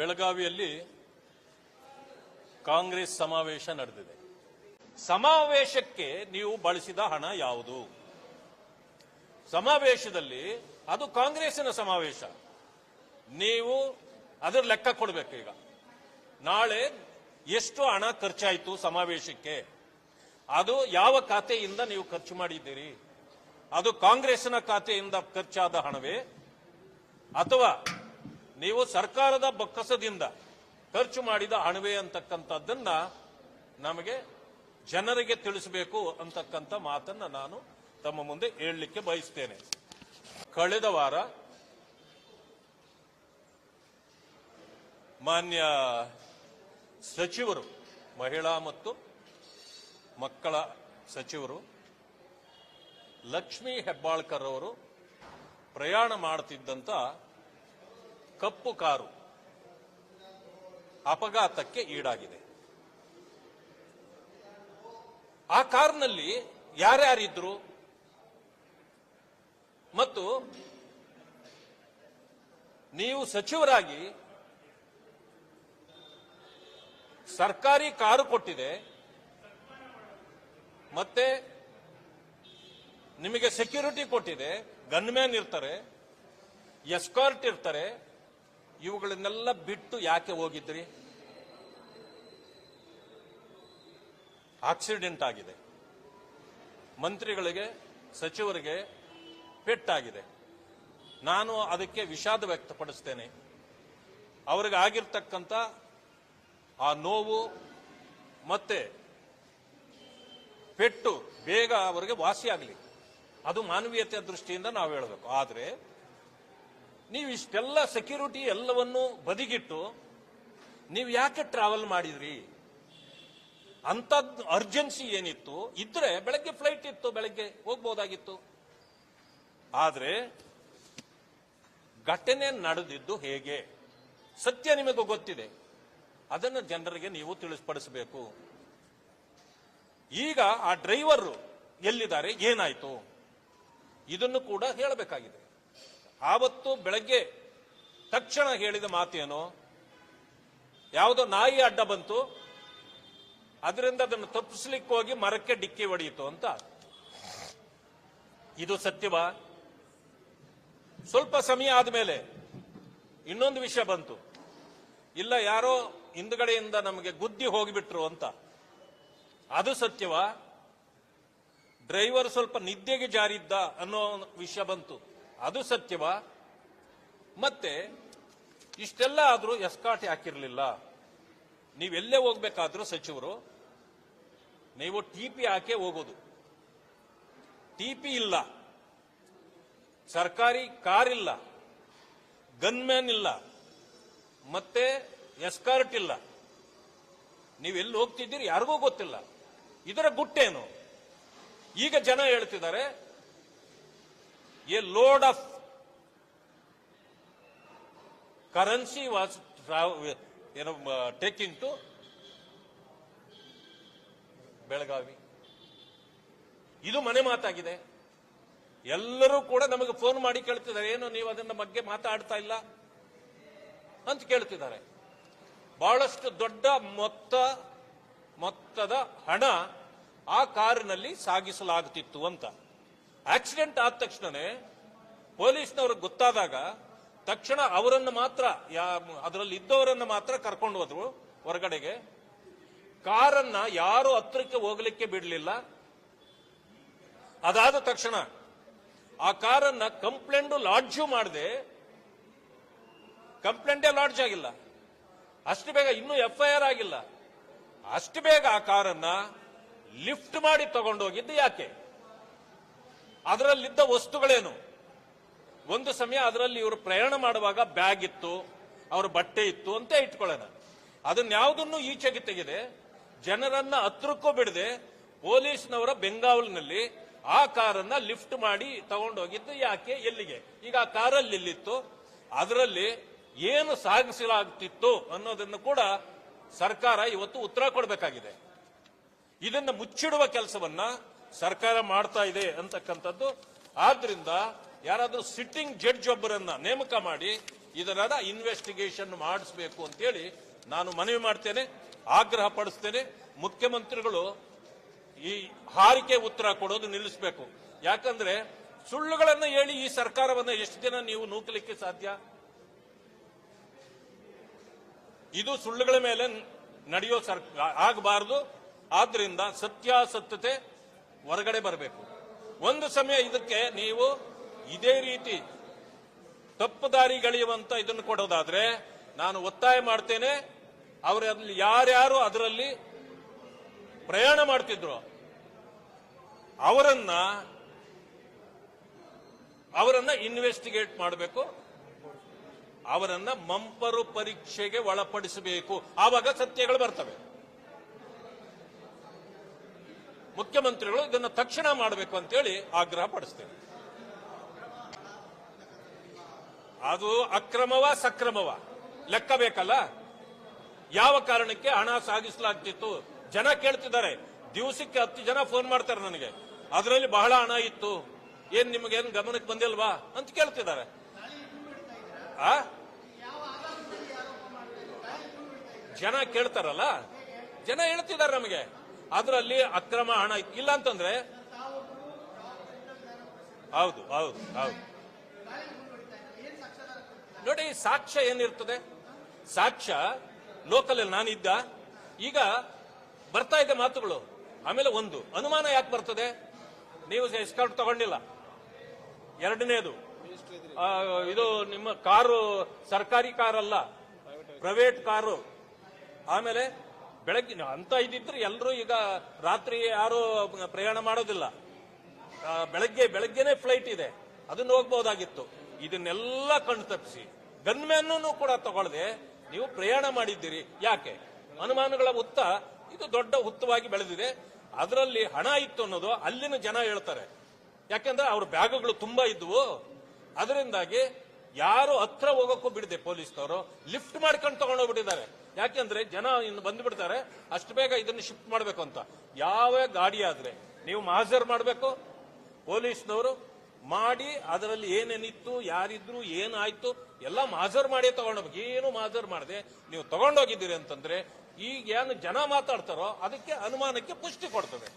ಬೆಳಗಾವಿಯಲ್ಲಿ ಕಾಂಗ್ರೆಸ್ ಸಮಾವೇಶ ನಡೆದಿದೆ. ಸಮಾವೇಶಕ್ಕೆ ನೀವು ಬಳಸಿದ ಹಣ ಯಾವುದು? ಸಮಾವೇಶದಲ್ಲಿ ಅದು ಕಾಂಗ್ರೆಸ್ಸಿನ ಸಮಾವೇಶ. ನೀವು ಅದರ ಲೆಕ್ಕ ಕೊಡಬೇಕು ಈಗ. ನಾಳೆ ಎಷ್ಟು ಹಣ ಖರ್ಚಾಯಿತು ಸಮಾವೇಶಕ್ಕೆ? ಅದು ಯಾವ ಖಾತೆಯಿಂದ ನೀವು ಖರ್ಚು ಮಾಡಿದ್ದೀರಿ? ಅದು ಕಾಂಗ್ರೆಸ್ನ ಖಾತೆಯಿಂದ ಖರ್ಚಾದ ಹಣವೇ ಅಥವಾ ನೀವು ಸರ್ಕಾರದ ಬೊಕ್ಕಸದಿಂದ ಖರ್ಚು ಮಾಡಿದ ಹಣವೇ ಅಂತಕ್ಕಂಥದ್ದನ್ನ ನಮಗೆ ಜನರಿಗೆ ತಿಳಿಸಬೇಕು ಅಂತಕ್ಕಂಥ ಮಾತನ್ನ ನಾನು ತಮ್ಮ ಮುಂದೆ ಹೇಳಲಿಕ್ಕೆ ಬಯಸ್ತೇನೆ. ಕಳೆದ ವಾರ ಮಾನ್ಯ ಸಚಿವರು, ಮಹಿಳಾ ಮತ್ತು ಮಕ್ಕಳ ಸಚಿವರು ಲಕ್ಷ್ಮೀ ಹೆಬ್ಬಾಳ್ಕರ್ ಅವರು ಪ್ರಯಾಣ ಮಾಡುತ್ತಿದ್ದಂತ ಕಪ್ಪು ಕಾರು ಅಪಘಾತಕ್ಕೆ ಈಡಾಗಿದೆ. ಆ ಕಾರ್ನಲ್ಲಿ ಯಾರ್ಯಾರಿದ್ರು ಮತ್ತು ನೀವು ಸಚಿವರಾಗಿ ಸರ್ಕಾರಿ ಕಾರು ಕೊಟ್ಟಿದೆ, ಮತ್ತೆ ನಿಮಗೆ ಸೆಕ್ಯೂರಿಟಿ ಕೊಟ್ಟಿದೆ ಗನ್ಮ್ಯಾನ್ ಇರ್ತಾರೆ, ಎಸ್ಕಾರ್ಟ್ ಇರ್ತಾರೆ ಇವುಗಳನ್ನೆಲ್ಲ ಬಿಟ್ಟು ಯಾಕೆ ಹೋಗಿದ್ರಿ? ಆಕ್ಸಿಡೆಂಟ್ ಆಗಿದೆ. ಮಂತ್ರಿಗಳಿಗೆ, ಸಚಿವರಿಗೆ ಪೆಟ್ಟಾಗಿದೆ. ನಾನು ಅದಕ್ಕೆ ವಿಷಾದ ವ್ಯಕ್ತಪಡಿಸ್ತೇನೆ. ಅವರಿಗೆ ಆಗಿರ್ತಕ್ಕಂಥ ಆ ನೋವು ಮತ್ತೆ ಪೆಟ್ಟು ಬೇಗ ಅವರಿಗೆ ವಾಸಿಯಾಗಲಿ. ಅದು ಮಾನವೀಯತೆಯ ದೃಷ್ಟಿಯಿಂದ ನಾವು ಹೇಳಬೇಕು. ಆದರೆ ನೀವು ಇಷ್ಟೆಲ್ಲ ಸೆಕ್ಯೂರಿಟಿ ಎಲ್ಲವನ್ನೂ ಬದಿಗಿಟ್ಟು ನೀವು ಯಾಕೆ ಟ್ರಾವೆಲ್ ಮಾಡಿದ್ರಿ? ಅಂಥದ್ದು ಅರ್ಜೆನ್ಸಿ ಏನಿತ್ತು? ಇದ್ರೆ ಬೆಳಗ್ಗೆ ಫ್ಲೈಟ್ ಇತ್ತು, ಬೆಳಗ್ಗೆ ಹೋಗ್ಬೋದಾಗಿತ್ತು. ಆದ್ರೆ ಘಟನೆ ನಡೆದಿದ್ದು ಹೇಗೆ? ಸತ್ಯ ನಿಮಗೆ ಗೊತ್ತಿದೆ. ಅದನ್ನು ಜನರಿಗೆ ನೀವು ತಿಳಿಸ್ಪಡಿಸಬೇಕು. ಈಗ ಆ ಡ್ರೈವರ್ ಎಲ್ಲಿದ್ದಾರೆ? ಏನಾಯ್ತು? ಇದನ್ನು ಕೂಡ ಹೇಳಬೇಕಾಗಿದೆ. ಆವತ್ತು ಬೆಳಗ್ಗೆ ತಕ್ಷಣ ಹೇಳಿದ ಮಾತೇನು? ಯಾವುದೋ ನಾಯಿ ಅಡ್ಡ ಬಂತು. ಅದರಿಂದ ಅದನ್ನು ತಪ್ಪಿಸ್ಲಿಕ್ಕೆ ಹೋಗಿ ಮರಕ್ಕೆ ಡಿಕ್ಕಿ ಹೊಡೆಯಿತು ಅಂತ. ಇದು ಸತ್ಯವಾ? ಸ್ವಲ್ಪ ಸಮಯ ಆದಮೇಲೆ ಇನ್ನೊಂದು ವಿಷಯ ಬಂತು. ಇಲ್ಲ, ಯಾರೋ ಹಿಂದುಗಡೆಯಿಂದ ನಮಗೆ ಗುದ್ದಿ ಹೋಗಿಬಿಟ್ರು ಅಂತ. ಅದು ಸತ್ಯವಾ? ಡ್ರೈವರ್ ಸ್ವಲ್ಪ ನಿದ್ದೆಗೆ ಜಾರಿದ್ದ ಅನ್ನೋ ವಿಷಯ ಬಂತು. ಅದು ಸತ್ಯವಾ? ಮತ್ತೆ, ಇಷ್ಟೆಲ್ಲ ಆದರೂ ಎಸ್ಕಾಟ್ ಹಾಕಿರಲಿಲ್ಲ. ನೀವೆಲ್ಲೇ ಹೋಗ್ಬೇಕಾದ್ರೂ ಸಚಿವರು, ನೀವು ಟಿ ಪಿ ಹಾಕೇ ಹೋಗೋದು. ಟಿ ಪಿ ಇಲ್ಲ. ಸರ್ಕಾರಿ ಕಾರ್ ಇಲ್ಲ. ಗನ್ಮ್ಯಾನ್ ಇಲ್ಲ. ಮತ್ತೆ ಎಸ್ಕಾರ್ಟ್ ಇಲ್ಲ. ನೀವೆಲ್ಲಿ ಹೋಗ್ತಿದ್ದೀರಿ ಯಾರಿಗೂ ಗೊತ್ತಿಲ್ಲ. ಇದರ ಗುಟ್ಟೇನು? ಈಗ ಜನ ಹೇಳ್ತಿದ್ದಾರೆ a load of currency was ಏನು ಟೇಕಿಂಗ್ ಟು ಬೆಳಗಾವಿ ಇದು ಮನೆ ಮಾತಾಗಿದೆ. ಎಲ್ಲರೂ ಕೂಡ ನಮಗೆ ಫೋನ್ ಮಾಡಿ ಕೇಳ್ತಿದ್ದಾರೆ, ಏನು ನೀವು ಅದನ್ನ ಬಗ್ಗೆ ಮಾತಾಡ್ತಾ ಇಲ್ಲ? ಅಂತ ಕೇಳ್ತಿದ್ದಾರೆ. ಬಹಳಷ್ಟು ದೊಡ್ಡ ಮೊತ್ತ, ಮೊತ್ತದ ಹಣ ಆ ಕಾರಿನಲ್ಲಿ ಸಾಗಿಸಲಾಗುತ್ತಿತ್ತು ಅಂತ. ಆಕ್ಸಿಡೆಂಟ್ ಆದ ತಕ್ಷಣನೇ ಪೊಲೀಸ್ನವ್ರಿಗೆ ಗೊತ್ತಾದಾಗ ತಕ್ಷಣ ಅವರನ್ನು ಮಾತ್ರ ಅದರಲ್ಲಿ ಇದ್ದವರನ್ನು ಮಾತ್ರ ಕರ್ಕೊಂಡು ಹೋದ್ರು ಹೊರಗಡೆಗೆ. ಕಾರನ್ನ ಯಾರು ಹತ್ರಕ್ಕೆ ಹೋಗಲಿಕ್ಕೆ ಬಿಡಲಿಲ್ಲ. ಅದಾದ ತಕ್ಷಣ ಆ ಕಾರನ್ನ ಕಂಪ್ಲೇಂಟ್ ಲಾಡ್ಜು ಮಾಡದೆ. ಕಂಪ್ಲೇಂಟೇ ಲಾಡ್ಜ್ ಆಗಿಲ್ಲ. ಅಷ್ಟು ಬೇಗ ಇನ್ನೂ ಎಫ್ಐಆರ್ ಆಗಿಲ್ಲ. ಅಷ್ಟು ಬೇಗ ಆ ಕಾರನ್ನ ಲಿಫ್ಟ್ ಮಾಡಿ ತಗೊಂಡೋಗಿದ್ದು ಯಾಕೆ? ಅದರಲ್ಲಿದ್ದ ವಸ್ತುಗಳೇನು? ಒಂದು ಸಮಯ ಅದರಲ್ಲಿ ಇವರು ಪ್ರಯಾಣ ಮಾಡುವಾಗ ಬ್ಯಾಗ್ ಇತ್ತು, ಅವ್ರ ಬಟ್ಟೆ ಇತ್ತು ಅಂತ ಇಟ್ಕೊಳ್ಳೋಣ. ಅದನ್ನ ಯಾವುದನ್ನು ಈಚೆಗೆ ತೆಗೆದೆ? ಜನರನ್ನ ಹತ್ರಕ್ಕೂ ಬಿಡದೆ, ಪೊಲೀಸ್ನವರ ಬೆಂಗಾವಲಿನಲ್ಲಿ ಆ ಕಾರನ್ನ ಲಿಫ್ಟ್ ಮಾಡಿ ತಗೊಂಡೋಗಿದ್ದು ಯಾಕೆ? ಎಲ್ಲಿಗೆ? ಈಗ ಆ ಕಾರಲ್ಲಿ ಎಲ್ಲಿತ್ತು? ಅದರಲ್ಲಿ ಏನು ಸಾಗಿಸಲಾಗುತ್ತಿತ್ತು ಅನ್ನೋದನ್ನು ಕೂಡ ಸರ್ಕಾರ ಇವತ್ತು ಉತ್ತರ ಕೊಡಬೇಕಾಗಿದೆ. ಇದನ್ನು ಮುಚ್ಚಿಡುವ ಕೆಲಸವನ್ನ ಸರ್ಕಾರ ಮಾಡ್ತಾ ಇದೆ ಅಂತಕ್ಕಂಥದ್ದು. ಆದ್ರಿಂದ ಯಾರಾದರೂ ಸಿಟ್ಟಿಂಗ್ ಜಡ್ಜ್ ಒಬ್ಬರನ್ನ ನೇಮಕ ಮಾಡಿ ಇದರ ಇನ್ವೆಸ್ಟಿಗೇಷನ್ ಮಾಡಿಸ್ಬೇಕು ಅಂತೇಳಿ ನಾನು ಮನವಿ ಮಾಡ್ತೇನೆ, ಆಗ್ರಹ ಪಡಿಸ್ತೇನೆ. ಮುಖ್ಯಮಂತ್ರಿಗಳು ಈ ಹಾರಿಕೆ ಉತ್ತರ ಕೊಡೋದು ನಿಲ್ಲಿಸಬೇಕು. ಯಾಕಂದ್ರೆ ಸುಳ್ಳುಗಳನ್ನು ಹೇಳಿ ಈ ಸರ್ಕಾರವನ್ನು ಎಷ್ಟು ದಿನ ನೀವು ನೂಕಲಿಕ್ಕೆ ಸಾಧ್ಯ? ಇದು ಸುಳ್ಳುಗಳ ಮೇಲೆ ನಡೆಯೋ ಸರ್ ಆಗಬಾರದು. ಆದ್ರಿಂದ ಸತ್ಯಾಸತ್ಯತೆ ಹೊರಗಡೆ ಬರಬೇಕು. ಒಂದು ಸಮಯ ಇದಕ್ಕೆ ನೀವು ಇದೇ ರೀತಿ ತಪ್ಪು ದಾರಿಗಳಿಯುವಂತ ಇದನ್ನು ಕೊಡೋದಾದ್ರೆ ನಾನು ಒತ್ತಾಯ ಮಾಡ್ತೇನೆ. ಅವರಲ್ಲಿ ಯಾರ್ಯಾರು ಅದರಲ್ಲಿ ಪ್ರಯಾಣ ಮಾಡ್ತಿದ್ರು, ಅವರನ್ನ ಅವರನ್ನ ಇನ್ವೆಸ್ಟಿಗೇಟ್ ಮಾಡಬೇಕು. ಅವರನ್ನ ಮಂಪರು ಪರೀಕ್ಷೆಗೆ ಒಳಪಡಿಸಬೇಕು. ಆವಾಗ ಸತ್ಯಗಳು ಬರ್ತವೆ. ಮುಖ್ಯಮಂತ್ರಿಗಳು ಇದನ್ನ ತಕ್ಷಣ ಮಾಡಬೇಕು ಅಂತೇಳಿ ಆಗ್ರಹ ಪಡಿಸ್ತೇನೆ. ಅದು ಅಕ್ರಮವ ಸಕ್ರಮವ. ಲೆಕ್ಕ ಬೇಕಲ್ಲ? ಯಾವ ಕಾರಣಕ್ಕೆ ಹಣ ಸಾಗಿಸಲಾಗ್ತಿತ್ತು? ಜನ ಕೇಳ್ತಿದ್ದಾರೆ. ದಿವಸಕ್ಕೆ ಹತ್ತು ಜನ ಫೋನ್ ಮಾಡ್ತಾರೆ ನನಗೆ. ಅದರಲ್ಲಿ ಬಹಳ ಹಣ ಇತ್ತು. ಏನ್ ನಿಮಗೇನು ಗಮನಕ್ಕೆ ಬಂದಿಲ್ವಾ ಅಂತ ಕೇಳ್ತಿದ್ದಾರೆ. ಆ? ಜನ ಕೇಳ್ತಾರಲ್ಲ? ಜನ ಹೇಳ್ತಿದ್ದಾರೆ ನಮಗೆ. ಅದರಲ್ಲಿ ಅಕ್ರಮ ಹಣ. ಇಲ್ಲ ಅಂತಂದ್ರೆ ಹೌದು ಹೌದು ಹೌದು. ನೋಡಿ, ಸಾಕ್ಷ್ಯ ಏನಿರ್ತದೆ? ಸಾಕ್ಷ್ಯ ಲೋಕಲ್ ನಾನಿದ್ದ. ಈಗ ಬರ್ತಾ ಇದೆ ಮಾತುಗಳು, ಆಮೇಲೆ ಒಂದು, ಅನುಮಾನ ಯಾಕೆ ಬರ್ತದೆ? ನೀವು ಸ್ಕರ್ಟ್ ತಗೊಂಡಿಲ್ಲ. ಎರಡನೇದು ಇದು ನಿಮ್ಮ ಕಾರು, ಸರ್ಕಾರಿ ಕಾರ್ ಅಲ್ಲ ಪ್ರೈವೇಟ್ ಕಾರು. ಆಮೇಲೆ ಬೆಳಗ್ಗೆ ಅಂತ ಇದ್ದಿದ್ರೆ ಎಲ್ಲರೂ ಈಗ ರಾತ್ರಿ ಯಾರು ಪ್ರಯಾಣ ಮಾಡೋದಿಲ್ಲ. ಬೆಳಗ್ಗೆ, ಬೆಳಗ್ಗೆನೆ ಫ್ಲೈಟ್ ಇದೆ. ಅದನ್ನ ಹೋಗ್ಬೋದಾಗಿತ್ತು ಇದನ್ನೆಲ್ಲ ಕಣ್ಣು ತಪ್ಪಿಸಿ. ಗನ್ಮ್ಯಾನ್ ಕೂಡ ತಗೊಳ್ಳದೆ ನೀವು ಪ್ರಯಾಣ ಮಾಡಿದ್ದೀರಿ. ಯಾಕೆ? ಅನುಮಾನಗಳ ಹುತ್ತ, ಇದು ದೊಡ್ಡ ಹುತ್ತವಾಗಿ ಬೆಳೆದಿದೆ. ಅದರಲ್ಲಿ ಹಣ ಇತ್ತು ಅನ್ನೋದು ಅಲ್ಲಿನ ಜನ ಹೇಳ್ತಾರೆ. ಯಾಕೆಂದ್ರೆ ಅವ್ರ ಬ್ಯಾಗುಗಳು ತುಂಬಾ ಇದ್ವು. ಅದರಿಂದಾಗಿ ಯಾರು ಹತ್ರ ಹೋಗೋಕ್ಕೂ ಬಿಡದೆ ಪೊಲೀಸ್ನವರು, ಲಿಫ್ಟ್ ಮಾಡ್ಕೊಂಡು ತಗೊಂಡೋಗ್ಬಿಟ್ಟಿದ್ದಾರೆ. ಯಾಕೆಂದ್ರೆ ಜನ ಇನ್ನು ಬಂದ್ಬಿಡ್ತಾರೆ, ಅಷ್ಟು ಬೇಗ ಇದನ್ನು ಶಿಫ್ಟ್ ಮಾಡಬೇಕು ಅಂತ. ಯಾವ ಗಾಡಿ ಆದ್ರೆ ನೀವು ಮಹಾಜರ್ ಮಾಡಬೇಕು, ಪೊಲೀಸ್ನವರು ಮಾಡಿ ಅದರಲ್ಲಿ ಏನೇನಿತ್ತು, ಯಾರಿದ್ರು ಏನಾಯ್ತು, ಎಲ್ಲ ಮಾಜರ್ ಮಾಡಿ ತಗೊಂಡೋಗ್ಬೇಕು ಏನು ಮಾಜರ್ ಮಾಡದೆ ನೀವು ತಗೊಂಡೋಗಿದ್ದೀರಿ ಅಂತಂದ್ರೆ, ಈಗ ಏನು ಜನ ಮಾತಾಡ್ತಾರೋ ಅದಕ್ಕೆ ಅನುಮಾನಕ್ಕೆ ಪುಷ್ಟಿ ಕೊಡ್ತದೆ.